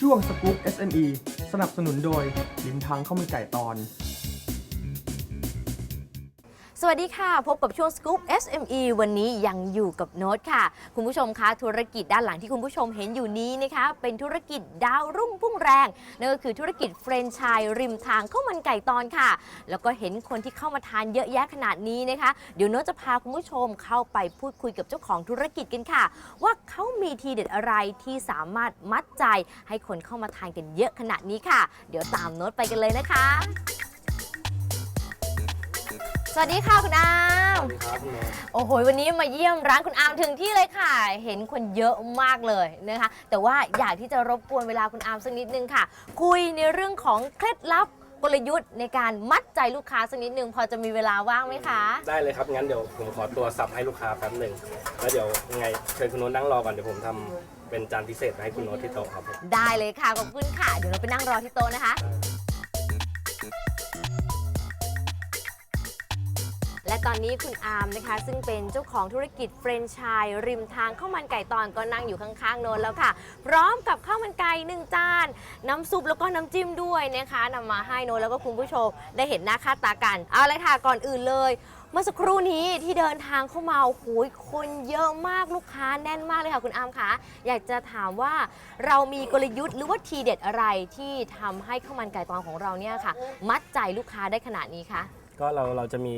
ช่วงสกู๊ป SME สนับสนุนโดยลิมทางข้าวมันไก่ตอน วัสดีค่ะ พบกับช่วง Scoop SME วันนี้ยังอยู่กับโน้ตค่ะ คุณผู้ชมคะธุรกิจด้านหลังที่คุณผู้ชมเห็นอยู่นี้นะคะ เป็นธุรกิจดาวรุ่งพุ่งแรงนั่นก็คือธุรกิจเฟรนไชส์ริมทางข้าวมันไก่ตอนค่ะ แล้วก็เห็นคนที่เข้ามาทานเยอะแยะขนาดนี้นะคะ เดี๋ยวโน้ตจะพาคุณผู้ชมเข้าไปพูดคุยกับเจ้าของธุรกิจกันค่ะ ว่าเขามีทีเด็ดอะไรที่สามารถมัดใจให้คนเข้ามาทานกันเยอะขนาดนี้ค่ะ เดี๋ยวตามโน้ตไปกันเลยนะคะ สวัสดีค่ะคุณอามครับคุณโน้ตโอ้โหวันนี้มาเยี่ยมร้านคุณอามถึงที่เลยค่ะ เห็นคนเยอะมากเลยนะคะ แต่ว่าอยากที่จะรบกวนเวลาคุณอามสักนิดนึงค่ะ คุยในเรื่องของเคล็ดลับกลยุทธ์ในการมัดใจลูกค้าสักนิดนึงพอจะมีเวลาว่างไหมคะ ได้เลยครับ งั้นเดี๋ยวผมขอตัวสับให้ลูกค้าแป๊บหนึ่งแล้วเดี๋ยวยังไงเชิญคุณโน้ตนั่งรอก่อนเดี๋ยวผมทำเป็นจานพิเศษมาให้คุณโน้ตที่โต๊ะครับผม ได้เลยค่ะขอบคุณค่ะ เดี๋ยวเราไปนั่งรอที่โต๊ะนะคะ และตอนนี้คุณอาร์มนะคะ ซึ่งเป็นเจ้าของธุรกิจเฟรนไชส์ริมทางข้าวมันไก่ตอนก็นั่งอยู่ข้างๆโนนแล้วค่ะ พร้อมกับข้าวมันไก่หนึ่งจาน น้ำซุปแล้วก็น้ำจิ้มด้วยนะคะนำมาให้โนนแล้วก็คุณผู้ชมได้เห็นหน้าค่าตากัน เอาเลยค่ะก่อนอื่นเลย เมื่อสักครู่นี้ที่เดินทางเข้ามาโอ้โหคนเยอะมากลูกค้าแน่นมากเลยค่ะคุณอาร์มคะอยากจะถามว่าเรามีกลยุทธ์หรือว่าทีเด็ดอะไรที่ทำให้ข้าวมันไก่ตอนของเราเนี่ยค่ะ มัดใจลูกค้าได้ขนาดนี้คะ ก็เราเราจะมี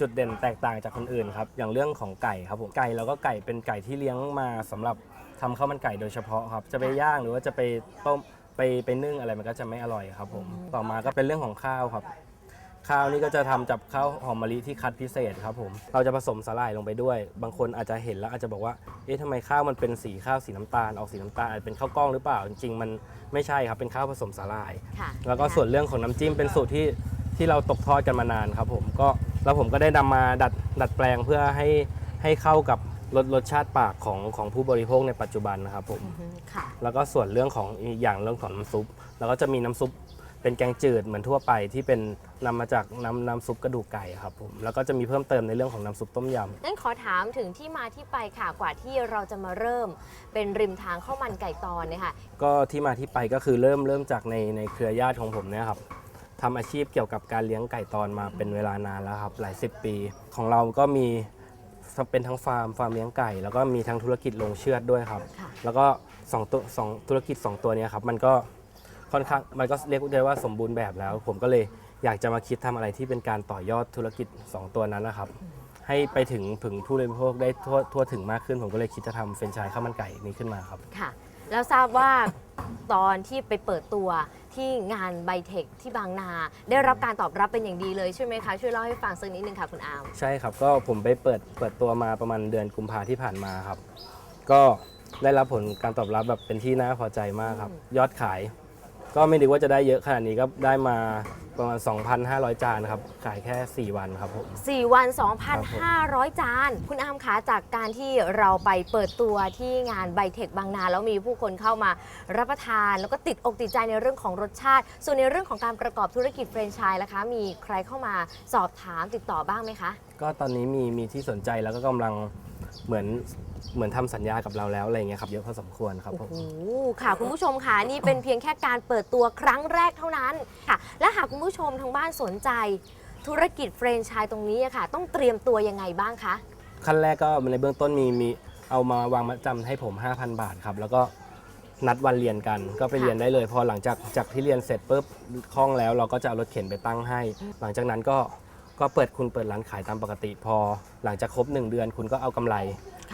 จุดเด่นแตกต่างจากคนอื่นครับ อย่างเรื่องของไก่ครับผม ไก่เราก็ไก่เป็นไก่ที่เลี้ยงมาสำหรับทำข้าวมันไก่โดยเฉพาะครับ จะไปย่างหรือว่าจะไปต้มไปไปนึ่งอะไรมันก็จะไม่อร่อยครับผม ต่อมาก็เป็นเรื่องของข้าวครับ ข้าวนี่ก็จะทำจากข้าวหอมมะลิที่คัดพิเศษครับผม เราจะผสมสาหร่ายลงไปด้วย บางคนอาจจะเห็นแล้วอาจจะบอกว่า เอ๊ะทำไมข้าวมันเป็นสีข้าวสีน้ำตาลออกสีน้ำตาลอาจจะเป็นข้าวกล้องหรือเปล่า จริงๆมันไม่ใช่ครับ เป็นข้าวผสมสาหร่าย ค่ะแล้วก็ส่วนเรื่องของน้ำจิ้มเป็นสูตรที่ที่เราตกทอดกันมานานครับผมก็ แล้วผมก็ได้นำมาดัดดัดแปลงเพื่อให้ให้เข้ากับรสรสชาติปากของของผู้บริโภคในปัจจุบันนะครับผมอือฮึค่ะแล้วก็ส่วนเรื่องของอีกอย่างเรื่องของน้ำซุปแล้วก็จะมีน้ำซุปเป็นแกงจืดเหมือนทั่วไปที่เป็นนำมาจากน้ำน้ำซุปกระดูกไก่ครับผมแล้วก็จะมีเพิ่มเติมในเรื่องของน้ำซุปต้มยำงั้นขอถามถึงที่มาที่ไปค่ะกว่าที่เราจะมาเริ่ม เป็นริมทางข้าวมันไก่ตอนเนี่ยค่ะก็ที่มาที่ไปก็คือเริ่มเริ่มจากในในเครือญาติของผมเนี่ยครับ ทำอาชีพเกี่ยวกับการเลี้ยงไก่ตอนมาเป็นเวลานานแล้วครับหลายสิบปี ของเราก็มีเป็นทั้งฟาร์มฟาร์มเลี้ยงไก่ แล้วก็มีทั้งธุรกิจลงเชือดด้วยครับ ค่ะ แล้วก็สองตัวสองธุรกิจ2ตัวเนี้ครับมันก็ค่อนข้างมันก็เรียกได้ว่าสมบูรณ์แบบแล้ว ผมก็เลยอยากจะมาคิดทำอะไรที่เป็นการต่อยอดธุรกิจ2ตัวนั้นนะครับ ให้ไปถึงถึงผู้บริโภคได้ทั่วทั่วถึงมากขึ้น ผมก็เลยคิดจะทำเฟรนไชส์ข้าวมันไก่นี้ขึ้นมาครับ ค่ะ แล้วทราบว่าตอนที่ไปเปิดตัวที่งานไบเทคที่บางนา ได้รับการตอบรับเป็นอย่างดีเลยใช่ไหมคะ ช่วยเล่าให้ฟังสักนิดนึงค่ะคุณอาร์มใช่ครับก็ผมไปเปิดเปิดตัวมาประมาณเดือนกุมภาที่ผ่านมาครับ ก็ได้รับผลการตอบรับแบบเป็นที่น่าพอใจมากครับ ยอดขาย ก็ไม่นึกว่าจะได้เยอะขนาดนี้ก็ได้มา ประมาณ 2,500 จานครับ ขายแค่ 4 วันครับผม 4 วัน 2,500 จาน คุณอาร์มคะจากการที่เราไปเปิดตัวที่งานไบเทคบางนาแล้วมีผู้คนเข้ามารับประทาน แล้วก็ติดอกติดใจในเรื่องของรสชาติ ส่วนในเรื่องของการประกอบธุรกิจแฟรนไชส์ล่ะคะ มีใครเข้ามาสอบถามติดต่อบ้างไหมคะ ก็ตอนนี้มีมีที่สนใจแล้วก็กำลังเหมือน เหมือนทำสัญญากับเราแล้วอะไรเงี้ยครับเยอะพอสมควรครับผม โอ้โหค่ะคุณผู้ชมค่ะนี่เป็นเพียงแค่การเปิดตัวครั้งแรกเท่านั้นค่ะ และหากคุณผู้ชมทางบ้านสนใจ ธุรกิจเฟรนไชส์ตรงนี้อะค่ะ ต้องเตรียมตัวยังไงบ้างคะ ขั้นแรกก็ในเบื้องต้นมีมีเอามาวางมัดจำให้ผม 5,000 บาทครับ แล้วก็นัดวันเรียนกัน ก็ไปค่ะเรียนได้เลย พอหลังจากจากที่เรียนเสร็จปุ๊บคล่องแล้วเราก็จะเอารถเข็นไปตั้งให้ หลังจากนั้นก็ก็เปิดคุณเปิดร้านขายตามปกติ พอหลังจากครบ 1 เดือน คุณก็เอากำไร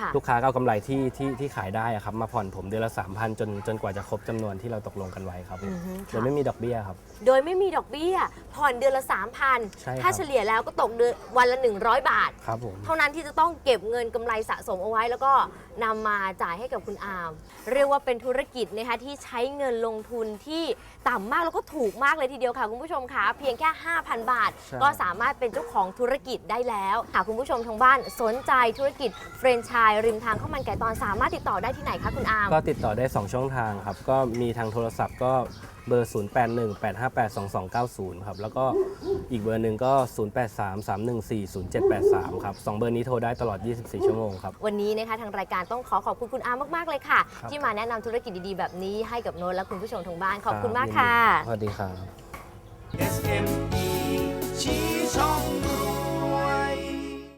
ค่ะลูกค้าก็เอากำไรที่ที่ที่ขายได้อะครับมาผ่อนผมเดือนละ3,000จนจนกว่าจะครบจำนวนที่เราตกลงกันไว้ครับอือฮึโดยไม่มีดอกเบี้ยครับ โดยไม่มีดอกเบี้ย ผ่อนเดือนละ ใช่3,000ครับถ้าเฉลี่ยแล้วก็ตกเดือนวันละ 100 บาท ครับผม เท่านั้นที่จะต้องเก็บเงินกำไรสะสมเอาไว้ แล้วก็นำมาจ่ายให้กับคุณอาร์มเรียกว่าเป็นธุรกิจนะคะที่ใช้เงินลงทุนที่ต่ำมากแล้วก็ถูกมากเลยทีเดียวค่ะ คุณผู้ชมคะเพียงแค่ 5,000 บาทก็สามารถเป็นเจ้าของธุรกิจได้แล้วหากคุณผู้ชมทางบ้านสนใจธุรกิจเฟรนไชายริมทางข้าวมันไก่ตอนสามารถติดต่อได้ที่ไหนคะคุณอาม ก็ติดต่อได้ 2 ช่องทางครับ ก็มีทางโทรศัพท์ก็เบอร์ 0818582290 ครับ แล้วก็อีกเบอร์หนึ่งก็ 0833140783 ครับสองเบอร์นี้โทรได้ตลอด 24 ชั่วโมงครับ วันนี้นะคะทางรายการต้องขอขอบคุณคุณอามมาก ๆ เลยค่ะคที่มาแนะนำธุรกิจดีๆ แบบนี้ให้กับโน้ตและคุณผู้ชมทางบ้านขอบคุณมากค่ะสวัสดีครับ SME ชี้ช่องรู้